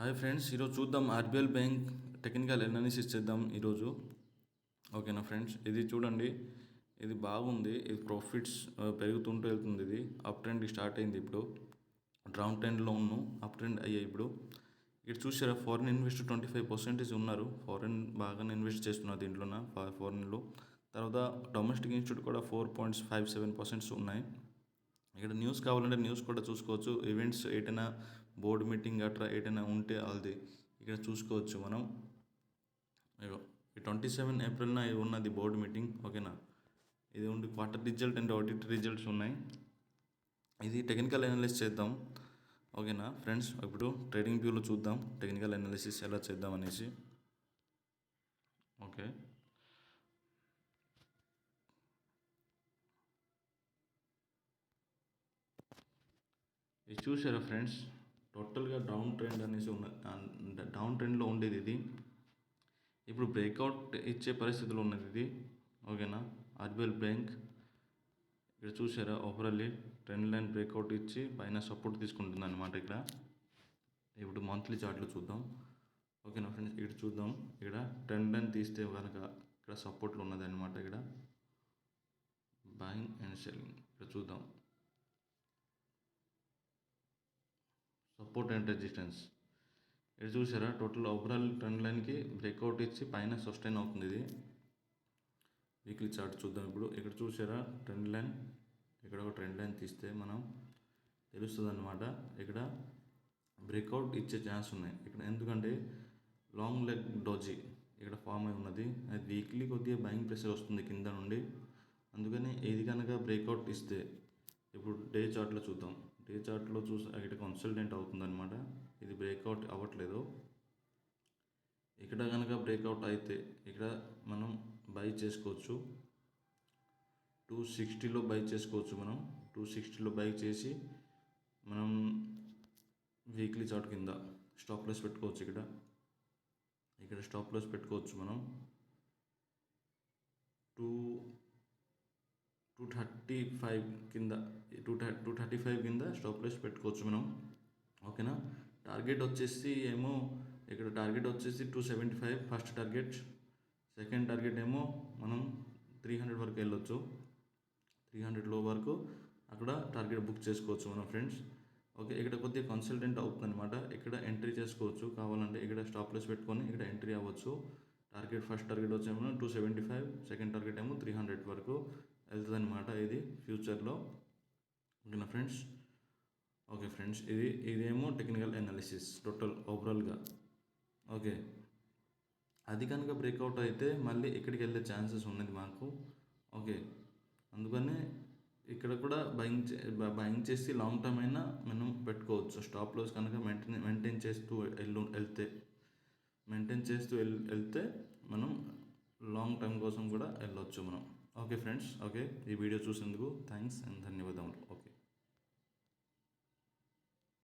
Hi friends ఈరోజు చూద్దాం RBL bank technical analysis చేద్దాం ఈరోజు. ఓకేనా ఫ్రెండ్స్ ఇది చూడండి ఇది బాగుంది ఇది ప్రాఫిట్స్ పెరుగుతుంటూ వెళ్తుంది ఇది. అప్ ట్రెండ్ స్టార్ట్ అయింది ఇప్పుడు. డౌన్ ట్రెండ్లో ఉన్ను అప్ ట్రెండ్ అయ్యాయి ఇప్పుడు. ఇక్కడ చూసారా foreign invest twenty five percentage ఉన్నారు. ఫారిన్ బాగానే ఇన్వెస్ట్ చేస్తున్నారు దీంట్లోన ఫారిన్లో తర్వాత డొమెస్టిక్ ఇన్స్టిట్యూట్ కూడా four points five seven percents ఉన్నాయి. ఇక్కడ న్యూస్ కావాలంటే న్యూస్ కూడా చూసుకోవచ్చు. ఈవెంట్స్ ఏటైనా బోర్డు మీటింగ్ అట్లా ఏటైనా ఉంటే అది ఇక్కడ చూసుకోవచ్చు మనం. ఇగో ఈ ట్వంటీ సెవెన్ ఏప్రిల్న ఉన్నది బోర్డు మీటింగ్ ఓకేనా? ఇది ఉండి quarter result and audit results ఉన్నాయి. ఇది టెక్నికల్ అనాలిసిస్ చేద్దాం ఓకేనా? ఫ్రెండ్స్ ఇప్పుడు ట్రేడింగ్ వ్యూలో చూద్దాం టెక్నికల్ అనాలిసిస్ ఎలా చేద్దాం అనేసి. ఓకే. ఇది చూసారా ఫ్రెండ్స్? టోటల్గా డౌన్ ట్రెండ్ అనేసి ఉన్న డౌన్ ట్రెండ్లో ఉండేది ఇది. ఇప్పుడు బ్రేక్అవుట్ ఇచ్చే పరిస్థితిలో ఉన్నది ఇది. ఓకేనా? RBL bank. ఇక్కడ చూసారా ఓవరాల్లీ ట్రెండ్ లైన్ బ్రేక్అవుట్ ఇచ్చి పైన సపోర్ట్ తీసుకుంటుంది అనమాట ఇక్కడ. ఇప్పుడు మంత్లీ చార్ట్లో చూద్దాం. ఓకేనా ఫ్రెండ్స్? ఇక్కడ చూద్దాం. ఇక్కడ ట్రెండ్ లైన్ తీస్తే కనుక ఇక్కడ సపోర్ట్లో ఉన్నది అనమాట ఇక్కడ. Buying and selling. ఇక్కడ చూద్దాం. Support and resistance. ఇది చూసారా? టోటల్ ఓవరాల్ ట్రెండ్ లైన్కి బ్రేక్అవుట్ ఇచ్చి పైన సస్టైన్ అవుతుంది ఇది. వీక్లీ చార్ట్ చూద్దాం ఇప్పుడు. ఇక్కడ చూసారా? ట్రెండ్ లైన్ ఇక్కడ ఒక ట్రెండ్ లైన్ తీస్తే మనం తెలుస్తుంది అనమాట ఇక్కడ బ్రేక్అవుట్ ఇచ్చే ఛాన్స్ ఉన్నాయి. ఇక్కడ ఎందుకంటే లాంగ్ లెగ్ డోజీ ఇక్కడ ఫామ్ అయి ఉన్నది. అది వీక్లీ కొద్దిగా బయింగ్ ప్రెషర్ వస్తుంది కింద నుండి. అందుకని ఇది కనుక బ్రేక్అవుట్ ఇస్తే ఇప్పుడు డే చార్ట్లో చూద్దాం. డే చార్ట్లో చూసి ఇక్కడ కన్సల్టెంట్ అవుతుందన్నమాట. ఇది బ్రేక్అవుట్ అవ్వట్లేదు. ఇక్కడ కనుక బ్రేక్అవుట్ అయితే ఇక్కడ మనం బై చేసుకోవచ్చు. టూ సిక్స్టీలో బై చేసుకోవచ్చు మనం. టూ సిక్స్టీలో బై చేసి మనం వీక్లీ చార్ట్ కింద స్టాప్ లాస్ పెట్టుకోవచ్చు ఇక్కడ. ఇక్కడ స్టాప్ లాస్ పెట్టుకోవచ్చు మనం. టూ టూ థర్టీ ఫైవ్ కింద టూ టూ థర్టీ ఫైవ్ కింద స్టాప్ లాస్ పెట్టుకోవచ్చు మనం. ఓకేనా? టార్గెట్ వచ్చేసి ఏమో ఇక్కడ టార్గెట్ వచ్చేసి two seventy five first target. Second target ఏమో మనం త్రీ హండ్రెడ్ వరకు వెళ్ళొచ్చు. త్రీ హండ్రెడ్లో వరకు అక్కడ టార్గెట్ బుక్ చేసుకోవచ్చు మనం ఫ్రెండ్స్. ఓకే ఇక్కడ కొద్దిగా కన్సల్టెంట్ అవుతుందన్నమాట ఇక్కడ ఎంట్రీ చేసుకోవచ్చు. కావాలంటే ఇక్కడ స్టాప్ లెస్ పెట్టుకొని ఇక్కడ ఎంట్రీ అవ్వచ్చు. Target first target వచ్చేమో two seventy five second target ఏమో త్రీ హండ్రెడ్ వరకు. వెళ్తుందన్నమాట ఇది ఫ్యూచర్లో. ఓకేనా ఫ్రెండ్స్? ఓకే ఫ్రెండ్స్ ఇది ఇదేమో టెక్నికల్ అనాలిసిస్ టోటల్ ఓవరాల్గా. ఓకే. అది కనుక బ్రేక్అవుట్ అయితే మళ్ళీ ఇక్కడికి వెళ్ళే ఛాన్సెస్ ఉన్నది మాకు. ఓకే. అందుకని ఇక్కడ కూడా బయింగ్ బయింగ్ చేసి లాంగ్ టర్మ్ అయినా మనం పెట్టుకోవచ్చు. స్టాప్ లాస్ కనుక మెయింటైన్ మెయింటైన్ చేస్తూ వెళ్ళు వెళ్తే మెయింటైన్ చేస్తూ వెళ్ వెళ్తే మనం లాంగ్ టర్మ్ కోసం కూడా వెళ్ళొచ్చు మనం. ఓకే ఫ్రెండ్స్ ఓకే ఈ వీడియో చూసేందుకు థ్యాంక్స్ అండ్ ధన్యవాదములు. ఓకే